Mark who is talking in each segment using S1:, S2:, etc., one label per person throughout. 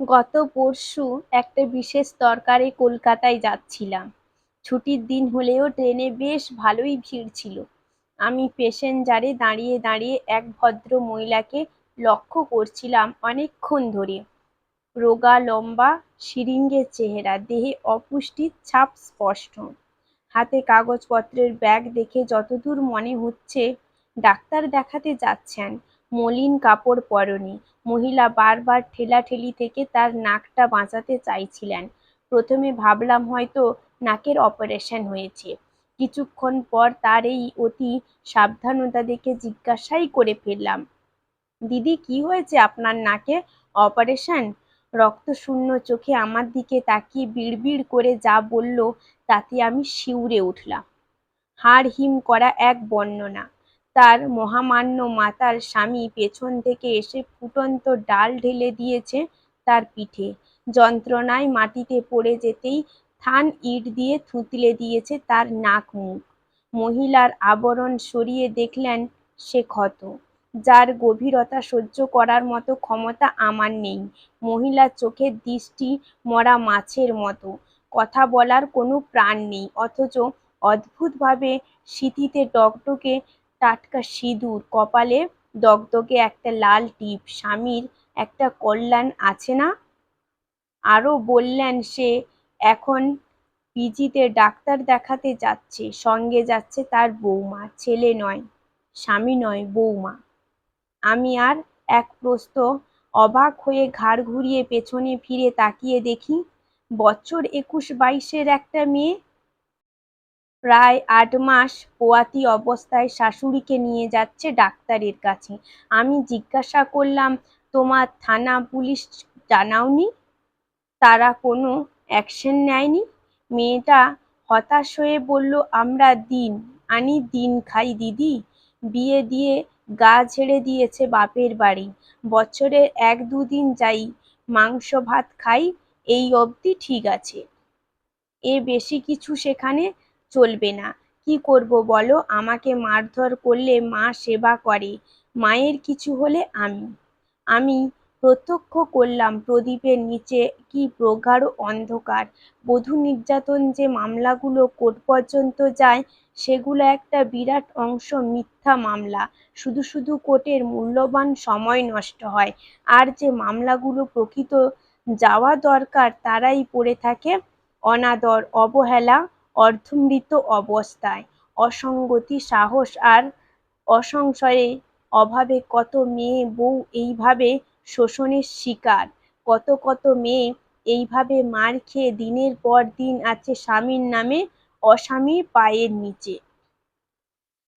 S1: গত পরশু একটা বিশেষ দরকারে কলকাতায় যাচ্ছিলাম। ছুটির দিন হলেও ট্রেনে বেশ ভালোই ভিড় ছিল। আমি প্যাসেঞ্জারে দাঁড়িয়ে দাঁড়িয়ে এক ভদ্র মহিলাকে লক্ষ্য করছিলাম অনেকক্ষণ ধরে। রোগা, লম্বা সিরিঙ্গের চেহারা, দেহে অপুষ্টির ছাপ স্পষ্ট। হাতে কাগজপত্রের ব্যাগ দেখে যতদূর মনে হচ্ছে, ডাক্তার দেখাতে যাচ্ছেন। মলিন কাপড় পরনে। মহিলা বারবার ঠেলাঠেলি থেকে তার নাকটা বাঁচাতে চাইছিলেন। প্রথমে ভাবলাম হয়তো নাকের অপারেশন হয়েছে। কিছুক্ষণ পর তার এই অতি সাবধানতা দেখে জিজ্ঞাসাই করে ফেললাম, দিদি, কি হয়েছে আপনার নাকে অপারেশন? রক্তশূন্য চোখে আমার দিকে তাকিয়ে বিড়বিড় করে যা বলল তাতে আমি শিউরে উঠলাম। হাড় হিম করা এক বর্ণনা। তার মহামান্য মাতার স্বামী পেছন থেকে এসে ফুটন্ত ডাল ঢেলে দিয়েছে তার পিঠে। যন্ত্রণায় মাটিতে পড়ে যেতেই থান ইট দিয়ে থুতলে দিয়েছে তার নাক মুখ। মহিলার আবরণ সরিয়ে দেখলেন সে ক্ষত। যার গভীরতা সহ্য করার মতো ক্ষমতা আমার নেই। মহিলার চোখের দৃষ্টি মরা মাছের মতো। কথা বলার কোনো প্রাণ নেই। অথচ অদ্ভুতভাবে স্মৃতিতে টকটকে টাটকা সিঁদুর, কপালে দগদগে একটা লাল টিপ, স্বামীর একটা কল্যাণ আছে না? আরও বললেন সে, এখন পিজিতে ডাক্তার দেখাতে যাচ্ছে, সঙ্গে যাচ্ছে তার বৌমা, ছেলে নয়, স্বামী নয়, বৌমা। আমি আর এক প্রস্ত অবাক হয়ে ঘাড় ঘুরিয়ে পেছনে ফিরে তাকিয়ে দেখি, বছর একুশ বাইশের একটা মেয়ে প্রায় আট মাস পোয়াতি অবস্থায় শাশুড়িকে নিয়ে যাচ্ছে ডাক্তারের কাছে। আমি জিজ্ঞাসা করলাম, তোমার থানা পুলিশ জানাওনি? তারা কোনো অ্যাকশন নেয়নি? মেয়েটা হতাশ হয়ে বলল, আমরা দিন আনি দিন খাই দিদি। বিয়ে দিয়ে গা ছেড়ে দিয়েছে বাপের বাড়ি। বছরে এক দুদিন যাই, মাংস ভাত খাই, এই অবধি ঠিক আছে। এ বেশি কিছু সেখানে চলবে না। কি করব বলো? আমাকে মারধর করলে মা সেবা করে। মায়ের কিছু হলে আমি। আমি প্রত্যক্ষ করলাম প্রদীপের নিচে কি প্রগাঢ় অন্ধকার। বধূ নির্যাতন যে মামলাগুলো কোর্ট পর্যন্ত যায়, সেগুলো একটা বিরাট অংশ মিথ্যা মামলা। শুধু শুধু কোর্টের মূল্যবান সময় নষ্ট হয়। আর যে মামলাগুলো প্রকৃত যাওয়া দরকার, তারাই পড়ে থাকে। অনাদর, অবহেলা অর্ধমৃত অবস্থায়। অসঙ্গতি, সাহস আর অসংশয়ে অভাবে কত মেয়ে বউ এইভাবে শোষণের শিকার? কত কত মেয়ে এইভাবে মার খেয়ে দিনের পর দিন আছে স্বামীর নামে অস্বামীর পায়ের নিচে।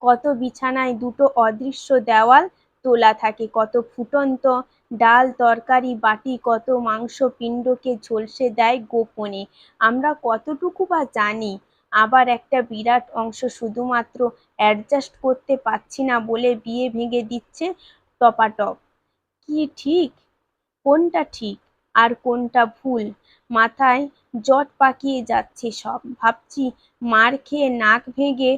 S1: কত বিছানায় দুটো অদৃশ্য দেওয়াল তোলা থাকে, কত ফুটন্ত ডাল, তরকারি, বাটি, কত মাংস পিণ্ডকে ঝলসে দেয় গোপনে। আমরা কতটুকু বা জানি? আবার একটা বিরাট অংশ শুধুমাত্র অ্যাডজাস্ট করতে পারছি না বলে বিয়ে ভেঙে দিচ্ছে টপাটপ। কি ঠিক? কোনটা ঠিক? আর কোনটা ভুল? মাথায় জট পাকিয়ে যাচ্ছে সব। ভাবছি মার খেয়ে নাক ভেঙে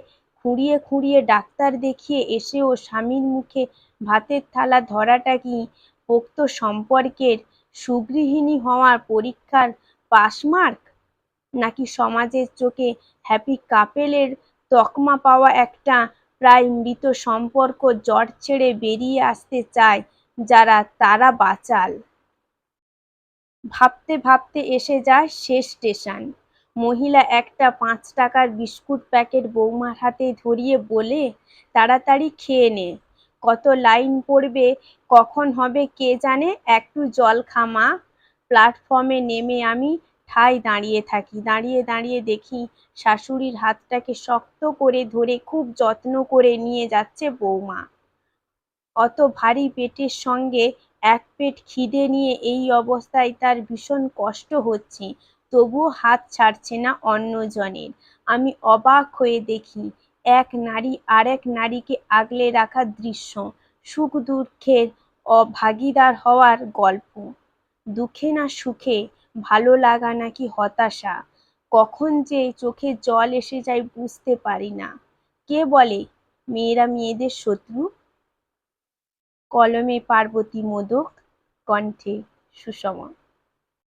S1: খুঁড়িয়ে খুঁড়িয়ে ডাক্তার দেখিয়ে এসেও স্বামীর মুখে ভাতের থালা ধরাটা কি পোক্ত সম্পর্কের সুগৃহিণী হওয়ার পরীক্ষার পাসমার্ক নাকি সমাজের চোখে হ্যাপি কাপেলের তকমা পাওয়া একটা প্রায় মৃত সম্পর্ক জট ছেড়ে বেরিয়ে আসতে চায় যারা তারা বাঁচাল? ভাবতে ভাবতে এসে যায় শেষ স্টেশন। মহিলা একটা পাঁচ টাকার বিস্কুট প্যাকেট বৌমার হাতে ধরিয়ে বলে, তাড়াতাড়ি খেয়ে নে। কত লাইন পড়বে, কখন হবে কে জানে? একটু জল খামা। প্ল্যাটফর্মে নেমে আমি ঠায় দাঁড়িয়ে থাকি। দাঁড়িয়ে দাঁড়িয়ে দেখি শাশুড়ির হাতটাকে শক্ত করে ধরে খুব যত্ন করে নিয়ে যাচ্ছে বৌমা। অত ভারী পেটের সঙ্গে এক পেট খিদে নিয়ে এই অবস্থায় তার ভীষণ কষ্ট হচ্ছে। তবুও হাত ছাড়ছে না অন্যজনের। আমি অবাক হয়ে দেখি এক নারী আরেক নারীকে আগলে রাখার দৃশ্য, সুখ দুঃখের অভাগীদার হওয়ার গল্প। দুঃখে না সুখে, ভালো লাগা নাকি হতাশা? কখন যে চোখে জল এসে যায় বুঝতে পারি না। কে বলে, মেয়েরা মেয়েদের শত্রু? কলমে পার্বতী মোদক, কণ্ঠে সুষমা।